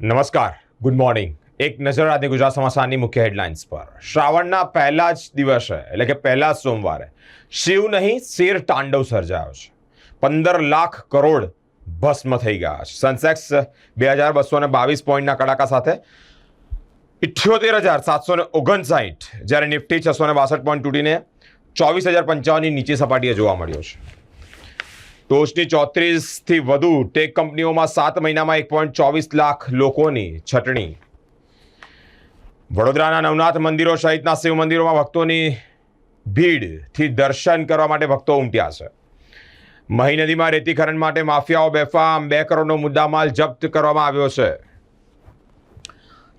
નમસ્કાર. Good morning એક નજર આજે ગુજરાત સમાચારની મુખ્ય હેડલાઇન્સ પર. શ્રાવણના પહેલા જ દિવસે, એટલે કે પહેલા સોમવારે, શિવ નહીં, શેર તાંડવ સર્જાયો છે. પંદર લાખ કરોડ ભસ્મ થઈ ગયા છે. સેન્સેક્સ બે હજાર બસો ને બાવીસ પોઈન્ટના કડાકા સાથે ઇઠ્યોતેર હજાર સાતસો ને ઓગણસાઠ, જ્યારે નિફ્ટી છસો ને બાસઠ પોઈન્ટ તૂટીને ચોવીસ હજાર પંચાવનની નીચી સપાટીએ જોવા મળ્યો છે. ટોચની ચોત્રીસથી વધુ ટેક કંપનીઓમાં સાત મહિનામાં એક પોઈન્ટ ચોવીસ લાખ લોકોની છટણી. વડોદરાના નવનાથ મંદિરો સહિતના શિવ મંદિરોમાં ભક્તોની ભીડથી દર્શન કરવા માટે ભક્તો ઉમટ્યા છે. મહી નદીમાં રેતીકરણ માટે માફિયાઓ બેફામ બે કરોડનો મુદ્દામાલ જપ્ત કરવામાં આવ્યો છે.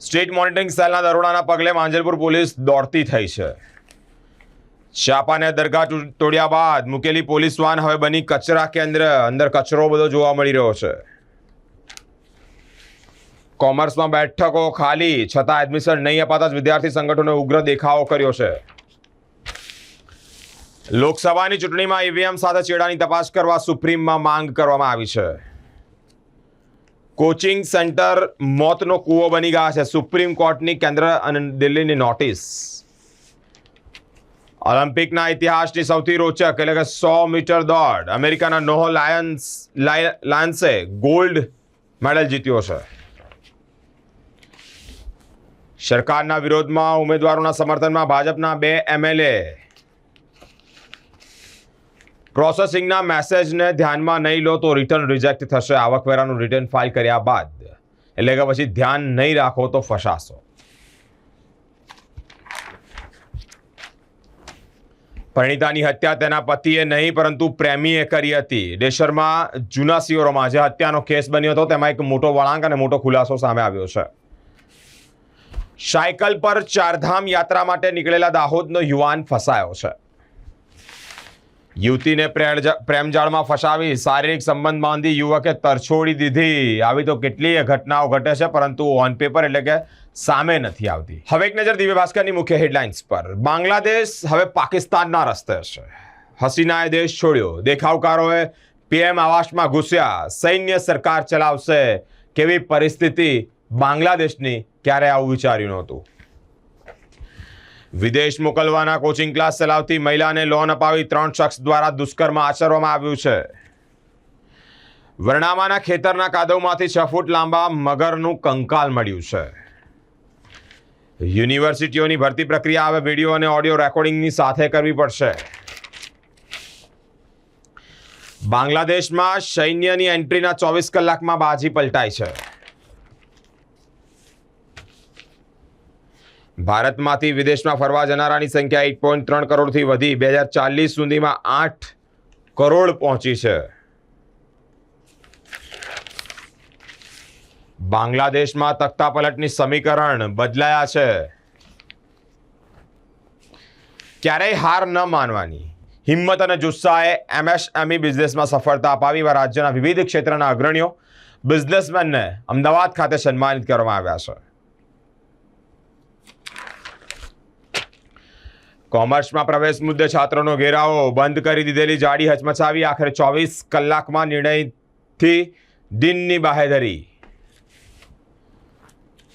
સ્ટેટ મોનિટરિંગ સેલના દરોડાના પગલે માંજલપુર પોલીસ દોડતી થઈ છે. ચાપાને દરગાહ તોડ્યા બાદ મૂકેલી પોલીસ વાન હવે બની કચરા કેન્દ્ર. અંદર કચરો બધો જોવા મળી રહ્યો છે. કોમર્સમાં બેઠકો ખાલી, છતાં એડમિશન નહીં અપાતા જ વિદ્યાર્થી સંગઠનોએ ઉગ્ર દેખાવો કર્યો છે. લોકસભાની ચૂંટણીમાં ઈવીએમ સાથે ચેડાની તપાસ કરવા સુપ્રીમમાં માંગ કરવામાં આવી છે. કોચિંગ સેન્ટર મોતનો કૂવો બની ગયા છે. સુપ્રીમ કોર્ટની કેન્દ્ર અને દિલ્હીની નોટિસ. ઓલિમ્પિકના ઇતિહાસની સૌથી રોચક એટલે કે સો મીટર દોડ અમેરિકાના નોહ લાયન્સ લાયન્સે ગોલ્ડ મેડલ જીત્યો છે. સરકારના વિરોધમાં ઉમેદવારોના સમર્થનમાં ભાજપના બે એમએલએ. પ્રોસેસિંગના મેસેજને ધ્યાનમાં નહીં લો તો રિટર્ન રિજેક્ટ થશે. આવકવેરાનું રિટર્ન ફાઇલ કર્યા બાદ. એટલે કે પછી ધ્યાન નહીં રાખો તો ફસાશો. પરિણીતાની હત્યા તેના પતિએ નહીં, પરંતુ પ્રેમીએ કરી હતી. ડેશરમાં જૂના સિયોરોમાં જે હત્યાનો કેસ બન્યો હતો, તેમાં એક મોટો વળાંક અને મોટો ખુલાસો સામે આવ્યો છે. સાયકલ પર ચારધામ યાત્રા માટે નીકળેલા દાહોદનો યુવાન ફસાયો છે. યુવતીને પ્રેણ- પ્રેમજાળમાં ફસાવી, શારીરિક સંબંધ બાંધી યુવકે તરછોડી દીધી. આવી તો કેટલીય ઘટનાઓ ઘટે છે, પરંતુ ઓન પેપર એટલે કે સામે નથી આવતી. હવે એક નજર દિવ્ય ભાસ્કરની મુખ્ય હેડલાઇન્સ પર. બાંગ્લાદેશ હવે પાકિસ્તાનના રસ્તે છે. હસીનાએ દેશ છોડ્યો. દેખાવકારોએ પીએમ આવાસમાં ઘૂસ્યા. સૈન્ય સરકાર ચલાવશે. કેવી પરિસ્થિતિ બાંગ્લાદેશની, ક્યારે આવું વિચાર્યું નહોતું? વિદેશ મોકલવાના કોચિંગ ક્લાસ ચલાવતી મહિલાને લોન અપાવી ત્રણ શખ્સ દ્વારા દુષ્કર્મ આચરવામાં આવ્યું છે. વર્ણામાના ખેતરના કાદવમાંથી છ ફૂટ લાંબા મગરનું કંકાલ મળ્યું છે. યુનિવર્સિટીઓની ભરતી પ્રક્રિયા હવે વીડિયો અને ઓડિયો રેકોર્ડિંગની સાથે કરવી પડશે. બાંગ્લાદેશમાં સૈન્યની એન્ટ્રીના ચોવીસ કલાકમાં બાજી પલટાઈ છે. ભારતમાંથી વિદેશમાં ફરવા જનારાની સંખ્યા એક પોઈન્ટ ત્રણ કરોડથી વધી બે હજાર ચાલીસ સુધીમાં આઠ કરોડ પહોંચી છે. બાંગ્લાદેશમાં તખ્તા પલટની સમીકરણ બદલાયા છે. ક્યારેય હાર ન માનવાની. હિંમત અને જુસ્સાએ એમએસએમઈ બિઝનેસમાં સફળતા અપાવી રાજ્યના વિવિધ ક્ષેત્રના અગ્રણીઓ બિઝનેસમેનને અમદાવાદ ખાતે સન્માનિત કરવામાં આવ્યા છે. કોમર્સમાં પ્રવેશ મુદ્દે છાત્રોનો ઘેરાવો બંધ કરી દીધેલી જાડી હચમચાવી. આખરે ચોવીસ કલાકમાં નિર્ણયથી દિનની બાહેધરી.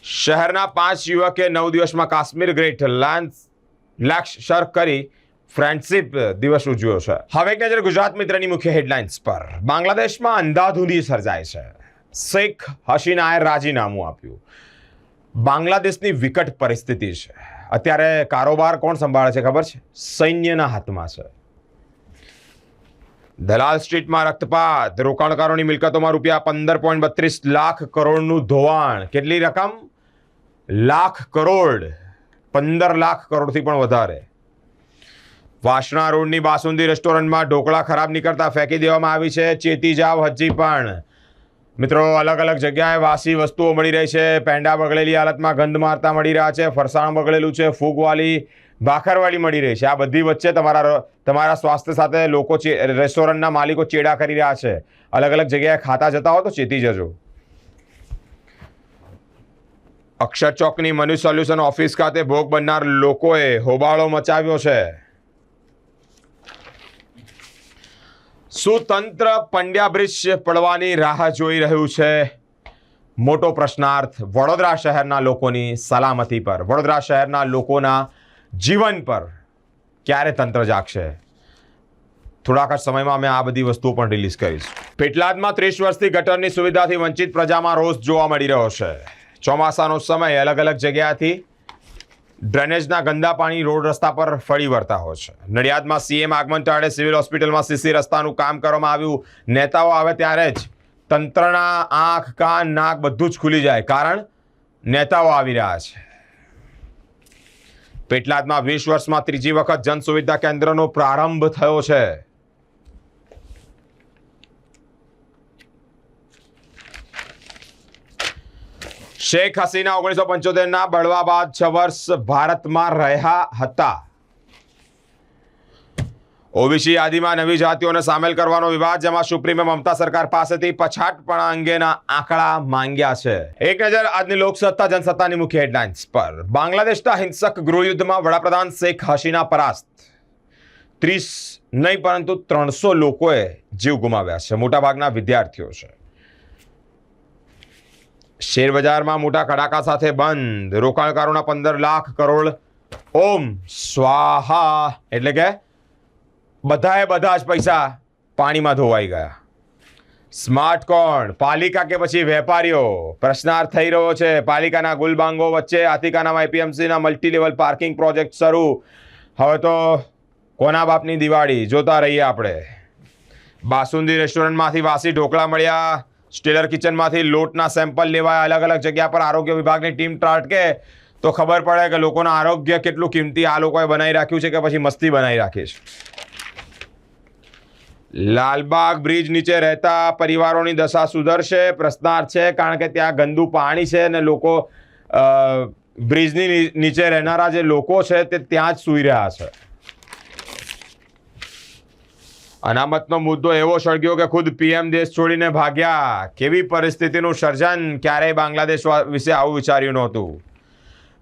શહેરના પાંચ યુવકે નવ દિવસમાં કાશ્મીર ગ્રેટ લાન્સ લાક્ષ સર કરી ફ્રેન્ડશિપ દિવસ ઉજવ્યો છે. હવે એક નજર ગુજરાત મિત્રની મુખ્ય હેડલાઇન્સ પર. બાંગ્લાદેશમાં અંધાધૂંધી સર્જાય છે. શેખ હસીનાએ રાજીનામું આપ્યું. બાંગ્લાદેશની વિકટ પરિસ્થિતિ છે. અત્યારે કારોબાર કોણ સંભાળે છે ખબર છે? સૈન્યના હાથમાં છે. દલાલ સ્ટ્રીટમાં રક્તપાત, રોકાણકારોની મિલકતોમાં રૂપિયા પંદર પોઈન્ટ બત્રીસ લાખ કરોડનું ધોવાણ. કેટલી રકમ? લાખ કરોડ. પંદર લાખ કરોડથી પણ વધારે. વાસણા રોડની બાસુંદી રેસ્ટોરન્ટમાં ઢોકળા ખરાબ નીકળતા ફેંકી દેવામાં આવી છે. ચેતી જાવ હજી પણ. મિત્રો, અલગ અલગ જગ્યાએ વાસી વસ્તુઓ મળી રહી છે. પેંડા બગડેલી હાલતમાં ગંધ મારતા મળી રહ્યા છે. ફરસાણ બગડેલું છે. ફૂગવાળી ભાખરવાળી મળી રહી છે. આ બધી વચ્ચે તમારા તમારા સ્વાસ્થ્ય સાથે લોકો રેસ્ટોરન્ટના માલિકો ચેડા કરી રહ્યા છે. અલગ અલગ જગ્યાએ ખાતા જતા હો તો ચેતી જજો. અક્ષર ચોકની મનુ સોલ્યુશન ઓફિસ ખાતે ભોગ બનનાર લોકોએ હોબાળો મચાવ્યો છે. શું તંત્ર પંડ્યા બ્રિજ પડવાની રાહ જોઈ રહ્યું છે. મોટો પ્રશ્નાર્થ, વડોદરા શહેરના લોકોની સલામતી પર. વડોદરા શહેરના લોકોના જીવન પર ક્યારે તંત્ર જાગશે? થોડાક જ સમયમાં અમે આ બધી વસ્તુઓ પણ રિલીઝ કરીશ પેટલાદમાં ત્રીસ વર્ષથી ગટરની સુવિધાથી વંચિત પ્રજામાં રોષ જોવા મળી રહ્યો છે. ચોમાસાનો સમય અલગ અલગ જગ્યાથી ડ્રેનેજના ગંદા પાણી રોડ રસ્તા પર ફરી વળતા હોય છે. નડિયાદમાં સીએમ આગમન ટાળે સિવિલ હોસ્પિટલમાં સીસી રસ્તાનું કામ કરવામાં આવ્યું. નેતાઓ આવે ત્યારે જ તંત્રના આંખ, કાન, નાક બધું જ ખુલી જાય કારણ નેતાઓ આવી રહ્યા છે. પેટલાદમાં વીસ વર્ષમાં ત્રીજી વખત જન સુવિધા કેન્દ્રનો પ્રારંભ થયો છે. શેખ હસીના ઓગણીસો પંચોતેરના બળવા બાદ છ વર્ષ ભારતમાં રહ્યા હતા. ઓબીસી યાદીમાં નવી જાતિઓને સામેલ કરવાનો વિવાદ, જેમાં સુપ્રીમે મમતા સરકાર પાસેથી પછાટપણા અંગેના આંકડા માંગ્યા છે. એક નજર આજની લોકસત્તા, જનસત્તાની મુખ્ય હેડલાઇન્સ પર. બાંગ્લાદેશના હિંસક ગૃહયુદ્ધમાં વડાપ્રધાન શેખ હસીના પરાસ્ત. ત્રીસ નહીં, પરંતુ ત્રણસો લોકોએ જીવ ગુમાવ્યા છે. મોટાભાગના વિદ્યાર્થીઓ છે. શેર બજારમાં મોટા કડાકા સાથે બંધ. રોકાણકારોના પંદર લાખ કરોડ ઓમ સ્વાહા. એટલે કે બધાએ બધા જ પૈસા પાણીમાં ધોવાઈ ગયા. સ્માર્ટ કોણ? પાલિકા કે પછી વેપારીઓ? પ્રશ્નાર્થ થઈ રહ્યો છે. પાલિકાના ગુલબાંગો વચ્ચે આતિકાના એપીએમસીના મલ્ટી લેવલ પાર્કિંગ પ્રોજેક્ટ શરૂ. હવે તો કોના બાપની દિવાળી? જોતા રહીએ આપણે. બાસુંદી રેસ્ટોરન્ટમાંથી વાસી ઢોકળા મળ્યા. સ્ટેલર કિચનમાંથી લોટના સેમ્પલ લેવાયા અલગ અલગ જગ્યા પર આરોગ્ય વિભાગની ટીમ ત્રાટકે. તો ખબર પડે કે લોકોના આરોગ્ય કેટલું કિંમતી આ લોકોએ બનાવી રાખ્યું છે કે પછી મસ્તી બનાવી રાખી છે. લાલબાગ બ્રિજ નીચે રહેતા પરિવારોની દશા સુધરશે, પ્રશ્નાર્થ છે, કારણ કે ત્યાં ગંદુ પાણી છે અને લોકો બ્રિજની નીચે રહેનારા જે લોકો છે તે ત્યાં જ સૂઈ રહ્યા છે. અનામતનો મુદ્દો એવો સળગ્યો કે ખુદ પીએમ દેશ છોડીને ભાગ્યા. કેવી પરિસ્થિતિનું સર્જન ક્યારેય બાંગ્લાદેશ વિશે આવું વિચાર્યું નહોતું.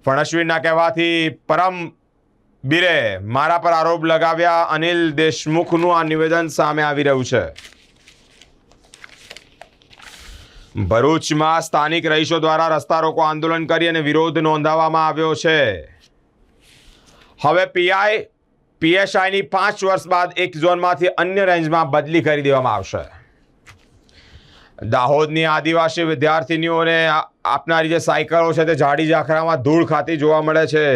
ફણસવીરના કહેવાથી પરમ બીરે મારા પર આરોપ લગાવ્યા અનિલ દેશમુખનું આ નિવેદન સામે આવી રહ્યું છે. ભરૂચમાં સ્થાનિક રહીશો દ્વારા રસ્તા રોકો આંદોલન કરી અને વિરોધ નોંધાવવામાં આવ્યો છે. હવે પીઆઈ પીએસઆઈની પાંચ વર્ષ બાદ એક ઝોનમાંથી અન્ય રેન્જમાં બદલી કરી દેવામાં આવશે. દાહોદની આદિવાસી વિદ્યાર્થીનીઓને આપનારી જે સાયકલો છે તે જાડી ઝાખરામાં ધૂળ ખાતી જોવા મળે છે.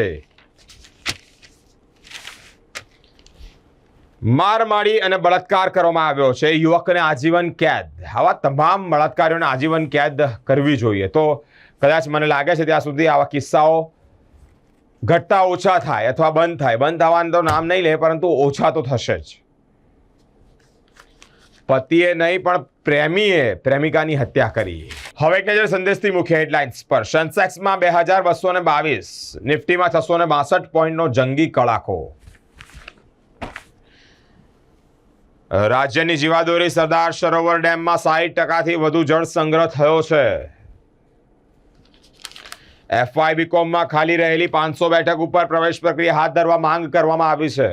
માર મારી અને બળાત્કાર કરવામાં આવ્યો છે. યુવકને આજીવન કેદ. આવા તમામ બળાત્કારીઓને આજીવન કેદ કરવી જોઈએ. તો કદાચ મને લાગે છે ત્યાં સુધી આવા કિસ્સાઓ ઘટતા ઓછા થાય અથવા બંધ થાય. બંધ થવાનું તો નામ નહીં લે, પરંતુ ઓછા તો થશે જ. પતિએ નહીં, પણ પ્રેમીએ પ્રેમિકાની હત્યા કરી. હવે એક નજર સંદેશથી મુખ્ય હેડલાઇન્સ પર. સેન્સેક્સમાં બે હજાર બસો ને બાવીસ, નિફ્ટીમાં છસો ને બાસઠ પોઈન્ટનો જંગી કડાકો. રાજ્યની જીવાદોરી સરદાર સરોવર ડેમમાં સાઠ ટકાથી વધુ જળ સંગ્રહ થયો છે. એફવાય બીકોમમાં ખાલી રહેલી પાંચસો બેઠક ઉપર પ્રવેશ પ્રક્રિયા હાથ ધરવા માંગ કરવામાં આવી છે.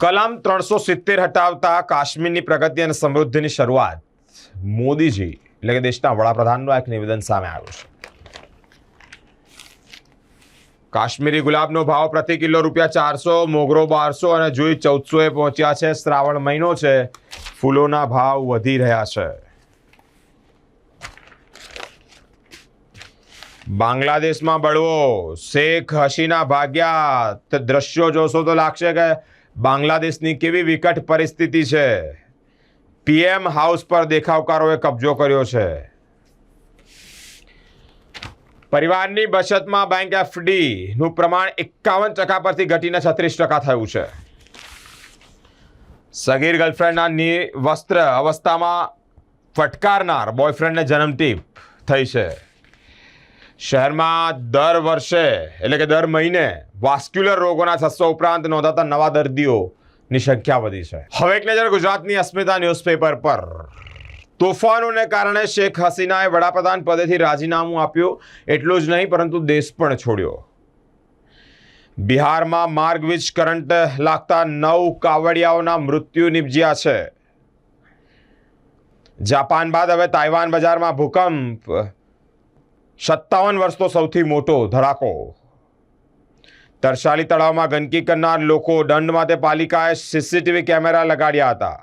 કલમ ત્રણસો સિત્તેર હટાવતા કાશ્મીરની પ્રગતિ અને સમૃદ્ધિની શરૂઆત મોદીજી, એટલે કે દેશના વડાપ્રધાનનું એક નિવેદન સામે આવ્યું છે. કાશ્મીરી ગુલાબનો ભાવ પ્રતિ કિલો રૂપિયા ચારસો, મોગરો બારસો અને જુઈ ચૌદસો એ પહોંચ્યા છે. શ્રાવણ મહિનો છે. ફૂલોના ભાવ વધી રહ્યા છે. બાંગ્લાદેશમાં બળવો. શેખ હસીના ભાગ્યા દ્રશ્યો જોશો તો લાગશે કે બાંગ્લાદેશની કેવી વિકટ પરિસ્થિતિ છે. પીએમ હાઉસ પર દેખાવકારોએ કબજો કર્યો છે. પરિવારની બચતમાં બેંક એફડીનું પ્રમાણ એકાવન ટકા પરથી ઘટીને છત્રીસ ટકા થયું છે. સગીર ગર્લફ્રેન્ડના વસ્ત્ર અવસ્થામાં ફટકારનાર બોયફ્રેન્ડને જન્મટીપ થઈ છે. શહેરમાં દર વર્ષે, એટલે કે દર મહિને વાસ્ક્યુલર રોગોના છસો ઉપરાંત નોંધાતા નવા દર્દીઓની સંખ્યા વધી છે. હવે એક નજર ગુજરાતની અસ્મિતા ન્યૂઝપેપર પર. તોફાનોને કારણે શેખ હસીનાએ વડાપ્રધાન પદેથી રાજીનામું આપ્યું. એટલું જ નહીં, પરંતુ દેશ પણ છોડ્યો. બિહારમાં માર્ગ વીજ કરંટ લાગતા નવ કાવડિયાઓના મૃત્યુ નિપજ્યા છે. જાપાન બાદ હવે તાઇવાન બજારમાં ભૂકંપ. સત્તાવન વર્ષનો સૌથી મોટો ધડાકો. તરસાલી તળાવમાં ગંદકી કરનાર લોકો દંડ માટે પાલિકાએ સીસીટીવી કેમેરા લગાડ્યા હતા.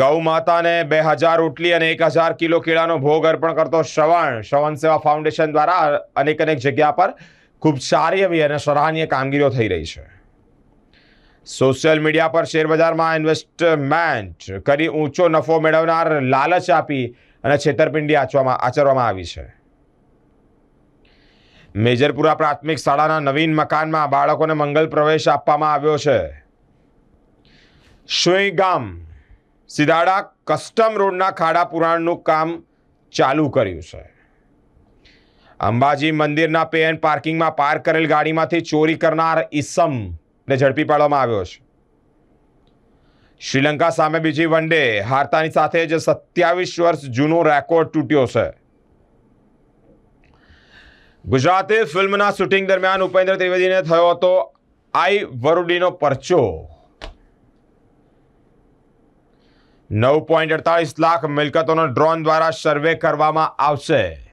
ગૌ માતાને બે હજાર રોટલી અને એક હજાર કિલો કેળાનો ભોગ અર્પણ કરતો શ્રવણ શ્રવણ સેવા ફાઉન્ડેશન દ્વારા અનેક અનેક જગ્યા પર ખૂબ સારી એવી અને સરાહનીય કામગીરીઓ થઈ રહી છે. સોશિયલ મીડિયા પર શેરબજારમાં ઇન્વેસ્ટમેન્ટ કરી ઊંચો નફો મેળવનાર લાલચ આપી અને છેતરપિંડી આચવામાં આચરવામાં આવી છે. મેજરપુરા પ્રાથમિક શાળાના નવીન મકાનમાં બાળકોને મંગલ પ્રવેશ આપવામાં આવ્યો છે. સુઈ ગામ, સિદાડા કસ્ટમ રોડના ખાડા પુરાણનું કામ ચાલુ કર્યું છે. અંબાજી મંદિરના પે એન્ડ પાર્કિંગમાં પાર્ક કરેલ ગાડીમાંથી ચોરી કરનાર ઈસમને ઝડપી પાડવામાં આવ્યો છે. શ્રીલંકા સામે બીજી વન ડે. હારતાની સાથે જ સત્યાવીસ વર્ષ જૂનો રેકોર્ડ તૂટ્યો છે. ગુજરાતી ફિલ્મના શૂટિંગ દરમિયાન ઉપેન્દ્ર ત્રિવેદીને થયો હતો આઈ વરુડીનો પરચો. નવ પોઈન્ટ અડતાલીસ લાખ મિલકતોનો ડ્રોન દ્વારા સર્વે કરવામાં આવશે.